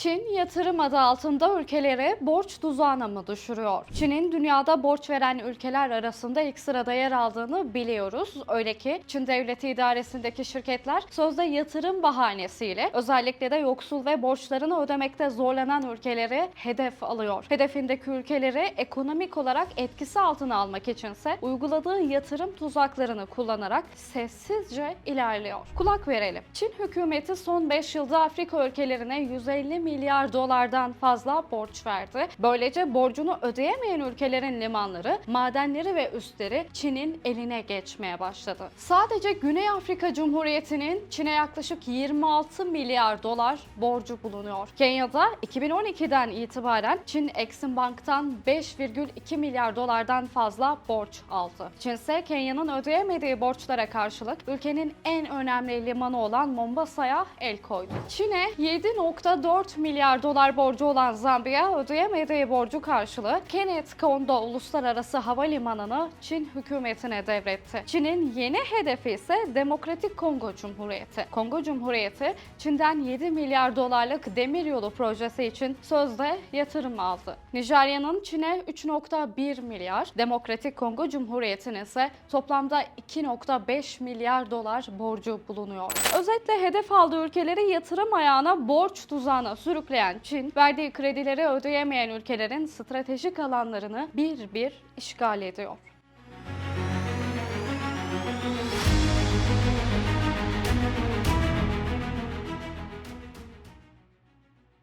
Çin yatırım adı altında ülkeleri borç tuzağına mı düşürüyor? Çin'in dünyada borç veren ülkeler arasında ilk sırada yer aldığını biliyoruz. Öyle ki Çin Devleti idaresindeki şirketler sözde yatırım bahanesiyle özellikle de yoksul ve borçlarını ödemekte zorlanan ülkeleri hedef alıyor. Hedefindeki ülkeleri ekonomik olarak etkisi altına almak içinse uyguladığı yatırım tuzaklarını kullanarak sessizce ilerliyor. Kulak verelim. Çin hükümeti son 5 yılda Afrika ülkelerine 150 milyar dolardan fazla borç verdi. Böylece borcunu ödeyemeyen ülkelerin limanları, madenleri ve üsleri Çin'in eline geçmeye başladı. Sadece Güney Afrika Cumhuriyeti'nin Çin'e yaklaşık 26 milyar dolar borcu bulunuyor. Kenya'da 2012'den itibaren Çin Exim Bank'tan 5,2 milyar dolardan fazla borç aldı. Çin ise Kenya'nın ödeyemediği borçlara karşılık ülkenin en önemli limanı olan Mombasa'ya el koydu. Çin'e 7.4 milyar dolar borcu olan Zambiya ödeyemediği borcu karşılığı Kenneth Kondo Uluslararası Havalimanı'nı Çin hükümetine devretti. Çin'in yeni hedefi ise Demokratik Kongo Cumhuriyeti. Kongo Cumhuriyeti Çin'den 7 milyar dolarlık demiryolu projesi için sözde yatırım aldı. Nijerya'nın Çin'e 3.1 milyar, Demokratik Kongo Cumhuriyeti'nin ise toplamda 2.5 milyar dolar borcu bulunuyor. Özetle hedef aldığı ülkeleri yatırım ayağına borç tuzağına sürükleyen Çin, verdiği kredileri ödeyemeyen ülkelerin stratejik alanlarını bir bir işgal ediyor.